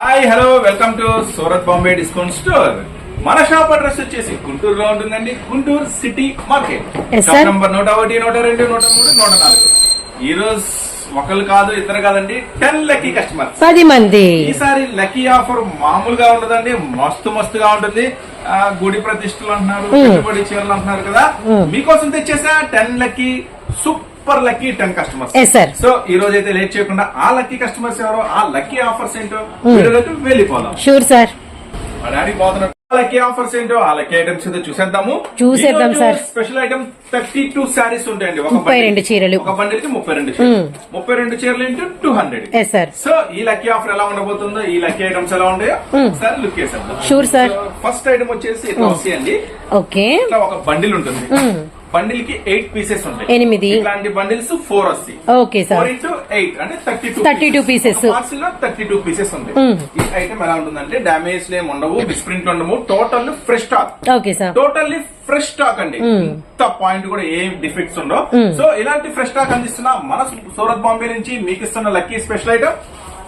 Hi hello welcome to Surat Bombay discount store మన shop address వచ్చేసి గుంటూరులో ఉంటుందండి Guntur city market shop. Number నూట ఒకటి నూట రెండు నూట మూడు నూట నాలుగు. ఈ రోజు ఒకరు కాదు ఇద్దరు కాదండి టెన్ లక్కీ కస్టమర్ పది మంది. ఈసారి లక్కీ ఆఫర్ మామూలుగా ఉండదండి మస్తు మస్తుగా ఉంటుంది. గుడి ప్రతిష్టలు అంటున్నారు పెట్టుబడి చీరలు అంటున్నారు కదా. మీకోసం తెచ్చేసా ten lucky super lucky ten customers. So ఈ రోజు అయితే లేట్ చేయకుండా ఆ లక్కీ కస్టమర్స్ ఎవరో ఆ లక్కీ ఆఫర్స్ ఏంటో వీడియోలోకి వెళ్ళిపోదాం. Sure sir daddy lucky offers ఏంటో ఆ లక్కీ ఐటమ్స్ చూసేద్దాము. చూసేద్దాం, sir. Special item thirty two saris ఉంటాయండి. ఒక ముప్పై. రెండు చీరలు. ఒక బండిల్కి ముప్పై రెండు చీరలు. ముప్పై రెండు చీరలు into two hundred sir so ఈ లక్కీ ఆఫర్ ఎలా ఉండబోతుందో ఈ లక్కీ ఐటమ్స్ ఎలా ఉంటాయో ఒకసారి లుక్ చేసేద్దాం. షూర్ సార్ ఫస్ట్ ఐటమ్ వచ్చేసి ఇట్లా వస్తాయండి ఓకే ఇట్లా ఒక బండిల్ ఉంటుంది. బండిల్కి ఎయిట్ పీసెస్ ఉంటాయి. ఎనిమిది. ఇట్లాంటి బండిల్స్ ఫోర్ వస్తాయి. Okay sir. ఇంటూ ఎయిట్ అంటే థర్టీ టూ 32 pieces. పార్సల్లో థర్టీ టూ పీసెస్ ఉంటాయి. ఈ ఐటమ్ ఎలా ఉంటుందంటే డామేజ్ ఏమి ఉండవు మిస్ప్రింట్ ఉండవు total fresh stock okay sir. Totally fresh stock అండి. ఇంత పాయింట్ కూడా ఏం డిఫెక్ట్స్ ఉండవు. సో ఇలాంటి ఫ్రెష్ స్టాక్ అందిస్తున్న మన సూరత్ బాంబే నుంచి మీకు ఇస్తున్న lucky special item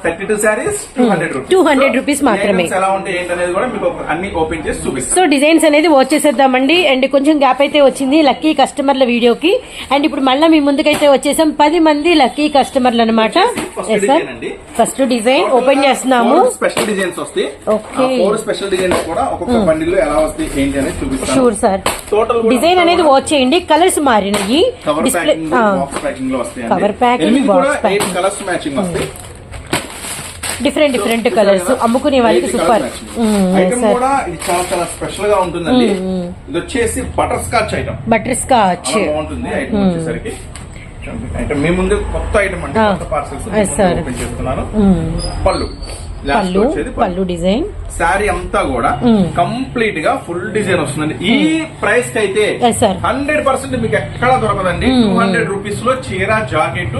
thirty two saris two hundred 200 rupees మాత్రమే. ఎలా ఉంటాయి ఏంటనేది కూడా మీకు ఒక- అన్ని ఓపెన్ చేసి చూపిస్తాను సో డిజైన్స్ అనేది వచ్చేసేద్దామండి అండ్ కొంచెం గ్యాప్ అయితే వచ్చింది లక్కీ కస్టమర్ల వీడియోకి అండ్ ఇప్పుడు మళ్ళీ మీ ముందుకైతే వచ్చేసాం. పది మంది లక్కీ కస్టమర్లు అనమాట. ఫస్ట్ డిజైన్ ఓపెన్ చేస్తున్నాము. స్పెషల్ డిజైన్స్ వస్తాయి. ఫోర్ స్పెషల్ డిజైన్స్ కూడా ఒక్కొక్క బండిల్ ఎలా వస్తాయి ఏంటి అనేది చూపిస్తాను. షూర్ సార్ టోటల్ డిజైన్ అనేది వాచ్ చేయండి. కలర్స్ మారినాయి. Cover display packing box packing. Eight colours matching వస్తాయి. డిఫరెంట్ డిఫరెంట్ కలర్స్ అమ్ముకునే వాళ్ళకి సూపర్ ఐటమ్ కూడా ఇది చాలా చాలా స్పెషల్గా ఉంటుందండి. ఇది వచ్చేసి butterscotch item butterscotch చాలా బాగుంటుంది ఐటమ్ వచ్చేసరికి. ఐటమ్ మీ ముందు కొత్త ఐటమ్ అంటే Ah. కొత్త పార్సల్స్. ఓపెన్ చేస్తున్నాను. పళ్ళు. Last పళ్ళు పళ్ళు. డిజైన్. శారీ అంతా కూడా కంప్లీట్గా ఫుల్ డిజైన్ వస్తుందండి. ఈ ప్రైస్కి అయితే. హండ్రెడ్ పర్సెంట్ మీకు ఎక్కడ దొరకదండి. టూ హండ్రెడ్ రూపీస్లో చీర జాకెట్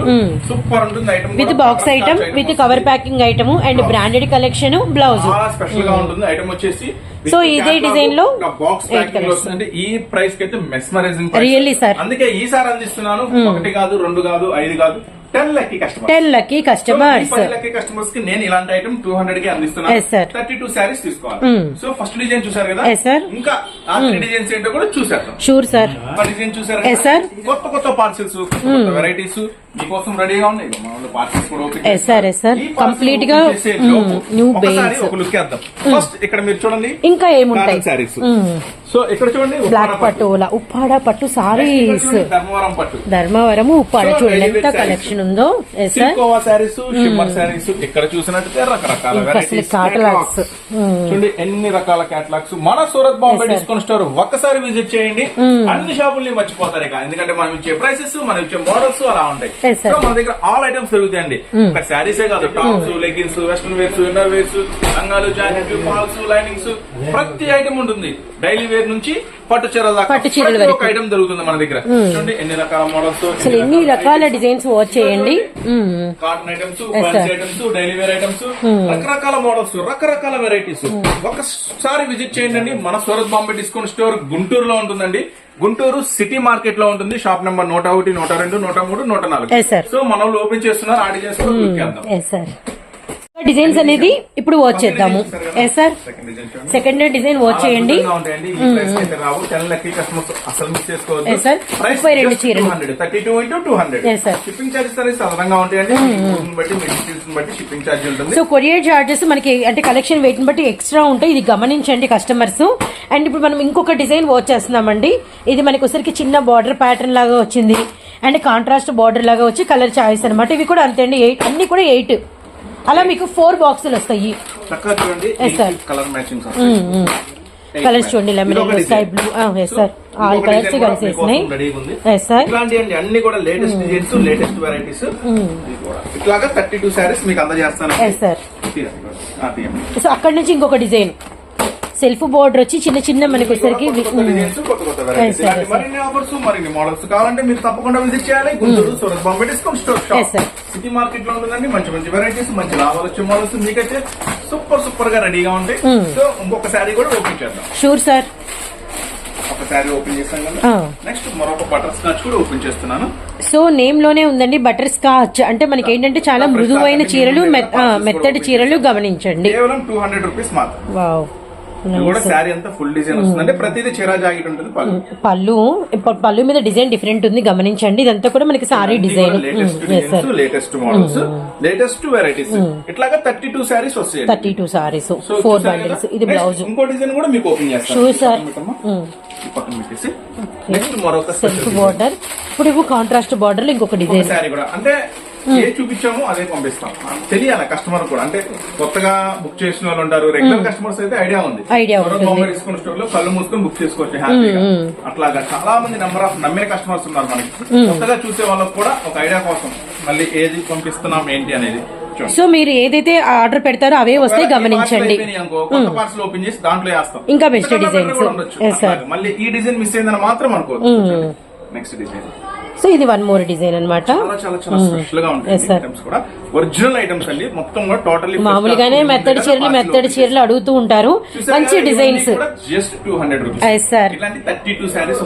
సూపర్ ఉంటుంది item with box item with cover packing item and branded collection blouse చాలా స్పెషల్గా ఉంటుంది. ఐటమ్ వచ్చేసి So, ఇదే design లో బాక్స్. వస్తుంది ఈ ప్రైస్కి అయితే మెస్మరైజింగ్ Really, sir. అందుకే ఈసారి అందిస్తున్నాను. ఒకటి కాదు రెండు కాదు ఐదు కాదు. Ten lucky customer ten lucky customers lucky కస్టమర్స్కి నేను ఇలాంటి ఐటమ్ టూ హండ్రెడ్కి. అందిస్తున్నాను థర్టీ టూ శారీస్ తీసుకోవాలి. సో ఫస్ట్ డిజైన్ చూసారు కదా? Sir. ఇంకా ఆ డిజైన్స్ ఏంటో కూడా చూసేద్దాం. షూర్ సార్ డిజైన్ చూసారు sir. కొత్త కొత్త పార్సిల్స్ వెరైటీస్ మీకోసం రెడీగా ఉన్నాయి ఇగో మా పార్సిల్స్ కూడా ఓపెన్. Yes, sir. Complete గా, bales. ఒక లుక్ వేద్దాం. ఫస్ట్ ఇక్కడ మీరు చూడండి. ఇంకా ఏముంటాయి? శారీస్ సో ఇక్కడ చూడండి బ్లాక్ పట్టు. ఉప్పాడ పట్టు సారీస్ ధర్మవరం పట్టు. ధర్మవరము ఉప్పాడ చూడండి ఎంత. కలెక్షన్ ఉందో? సార్? సిల్కోవా శారీస్ షిమ్మర్ శారీస్ ఇక్కడ చూసినట్టు రకరకాల catalogs. చూడండి ఎన్ని రకాల క్యాటలాగ్స్ మన సూరత్ బాంబే. డిస్కౌంట్ స్టోర్ ఒక్కసారి విజిట్ చేయండి. అన్ని షాపుల్ని మర్చిపోతారు ఇక ఎందుకంటే మనం ఇచ్చే ప్రైసెస్ మనం ఇచ్చే మోడల్స్ అలా ఉంటాయి. సో మన దగ్గర ఆల్ ఐటమ్స్ దొరుకుతాయండి ఒక శారీసే కాదు tops leggings western wears inner wears లంగాలు జాకెట్ ఫాల్స్ లైనింగ్స్ ప్రతి ఐటమ్ ఉంటుంది. డైలీ వేర్ నుంచి పట్టు చీరల పట్టు చీరల వరకు. ఐటమ్ దొరుకుతుంది మన దగ్గర. చూడండి ఎన్ని రకాల మోడల్స్ అసలు ఎన్ని రకాల డిజైన్స్ వాచ్ చేయండి. Cotton items fancy. Items daily wear items రకరకాల మోడల్స్ రకరకాల వెరైటీస్ ఒకసారి విజిట్ చేయండి మన సూరత్ బాంబే డిస్కౌంట్ స్టోర్ గుంటూరులో ఉంటుందండి. గుంటూరు సిటీ మార్కెట్లో ఉంటుంది. షాప్ నెంబర్ నూట ఒకటి నూట రెండు నూట మూడు నూట నాలుగు. సో మనం ఓపెన్ చేస్తున్నారు ఆ డిజైన్స్ డిజైన్స్ అనేది ఇప్పుడు వాచ్ చేద్దాము. Yes sir. Second design watch చేయండి. మిస్ చేసుకోవద్దు. Yes, sir. ముప్పై రెండు చీరలు. సో కొరియర్ చార్జెస్ మనకి అంటే కలెక్షన్ వెయిట్ బట్టి ఎక్స్ట్రా ఉంటాయి. ఇది గమనించండి కస్టమర్స్ అండ్ ఇప్పుడు మనం ఇంకొక డిజైన్ వాచ్ చేస్తున్నామండి. ఇది మనకి ఒకసారికి చిన్న బార్డర్ ప్యాటర్న్ లాగా వచ్చింది. అండ్ కాంట్రాస్ట్ బార్డర్ లాగా వచ్చి కలర్ చాయిస్ అనమాట ఇవి కూడా అంతే అండి. ఎయిట్ అన్ని కూడా ఎయిట్ అలా మీకు ఫోర్ బాక్సులు వస్తాయి. కలర్ మ్యాచింగ్ కలర్స్ చూడండి lemon sky blue yes sir all colours కలిసేసినాయి yes sir ఇట్లాంటి అండి అన్ని కూడా లేటెస్ట్ డిజైన్స్ లేటెస్ట్ వెరైటీస్ ఇట్లాగా థర్టీ టూ శారీస్ మీకు అందజేస్తాను. ఎస్ సార్ తీయండి. ఆ, తీయండి. సో అక్కడ నుంచి ఇంకొక డిజైన్ సెల్ఫ్ బోర్డర్ వచ్చి చిన్న చిన్న మనకి మోడల్స్ కావాలంటే మీరు తప్పకుండా విజిట్ చేయాలి. Guntur Surat Bombay discount store Yes, sir. City మార్కెట్లో ఉంటుందండి మంచి మంచి వెరైటీస్ మంచి లాభాలు వచ్చే మోడల్స్ మీకైతే సూపర్ సూపర్గా రెడీగా ఉంటాయి. సో ఇంకొక శారీ కూడా ఓపెన్ చేద్దాం. షూర్ సార్ ఒక శారీ ఓపెన్ చేస్తాం కదా. Ah. నెక్స్ట్ మరొక బటర్ స్కాచ్ కూడా ఓపెన్ చేస్తున్నాను. సో నేమ్లోనే ఉందండి బటర్ స్కాచ్ అంటే మనకి ఏంటంటే చాలా మృదువైన చీరలు మెత్తటి చీరలు గమనించండి. కేవలం టూ హండ్రెడ్ రూపీస్ మాత్రం. కూడా శారీ అంతా ఫుల్ డిజైన్ వస్తుంది. అంటే ప్రతిదీ చీరా జాకెట్ ఉంటుంది పళ్ళు. పళ్ళు పళ్ళు మీద డిజైన్ డిఫరెంట్ ఉంది గమనించండి. ఇదంతా కూడా మనకి sari design latest designs latest models latest varieties ఇట్లాగా థర్టీ టూ శారీస్ వస్తాయి thirty two saris four bundles? ఇది బ్లౌజ్ ఇంకో డిజైన్ కూడా మీకు ఓపెన్ చేస్తాను. Sure, sir. ఈ పక్కన పెట్టమ్మా. ఈ పక్కన పెట్టేసి. నెక్స్ట్ మరొక సెల్ఫ్ బార్డర్ ఇప్పుడు కాంట్రాస్ట్ బార్డర్ ఇంకొక డిజైన్ కూడా. అంటే ఏ చూపించామో అదే పంపిస్తాం. తెలియాలి కస్టమర్ కూడా? అంటే కొత్తగా బుక్ చేసిన వాళ్ళు ఉంటారు రెగ్యులర్ కస్టమర్స్ అయితే ఐడియా ఉంది. డిస్కౌంట్ స్టోర్లో కళ్ళు మూసుకొని బుక్ చేసుకోవచ్చు హ్యాపీగా. అట్లాగా చాలా మంది నెంబర్ ఆఫ్ నమ్మే కస్టమర్స్ ఉన్నారు మనకి. కొత్తగా చూసే వాళ్ళకి కూడా ఒక ఐడియా కోసం మళ్ళీ ఏది పంపిస్తున్నాం ఏంటి అనేది. సో మీరు ఏదైతే ఆర్డర్ పెడతారో అవే వస్తే గమనించండి. parcel అయిపోయినాయి అనుకో, కొత్త పార్సల్ ఓపెన్ చేసి దాంట్లో వేస్తాం. ఇంకా sir. అట్లాగా. మళ్ళీ ఈ డిజైన్ మిస్ అయిందని మాత్రం అనుకోవచ్చు నెక్స్ట్ డిజైన్ సో ఇది వన్ మోర్ డిజైన్ అన్నమాట. చాలా స్పెషల్గా ఉంటాయి. ఐటమ్స్ కూడా. ఒరిజినల్ ఐటమ్స్ అండి. మొత్తం కూడా టోటల్లీ మామూలుగానే మెత్తడి చీరలు మెత్తడి చీరలు అడుగుతూ ఉంటారు. మంచి designs just two hundred rupees sir. ఇలాంటి థర్టీ టూ శారీస్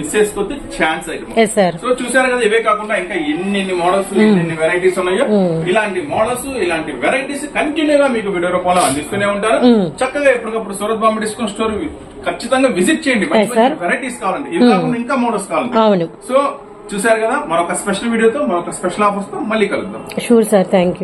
మిస్ చేసుకోతే ఛాన్స్ సార్ సో చూసారు కదా ఇవే కాకుండా ఇంకా ఎన్ని ఎన్ని మోడల్స్ ఎన్ని వెరైటీస్ ఉన్నాయో. ఇలాంటి మోడల్స్ ఇలాంటి వెరైటీస్ కంటిన్యూగా మీకు వీడియో రూపంలో అందిస్తూనే ఉంటారు. చక్కగా ఎప్పటికప్పుడు సూరత్ బాంబే డిస్కౌంట్ స్టోర్ ఖచ్చితంగా విజిట్ చేయండి. వెరైటీస్ కావాలండి. ఇవి కాకుండా ఇంకా మోడల్స్ కావాలండి. అవును. సో చూసారు కదా మరొక స్పెషల్ వీడియోతో మరొక స్పెషల్ ఆఫర్స్తో మళ్ళీ కలుద్దాం. Sure sir thank you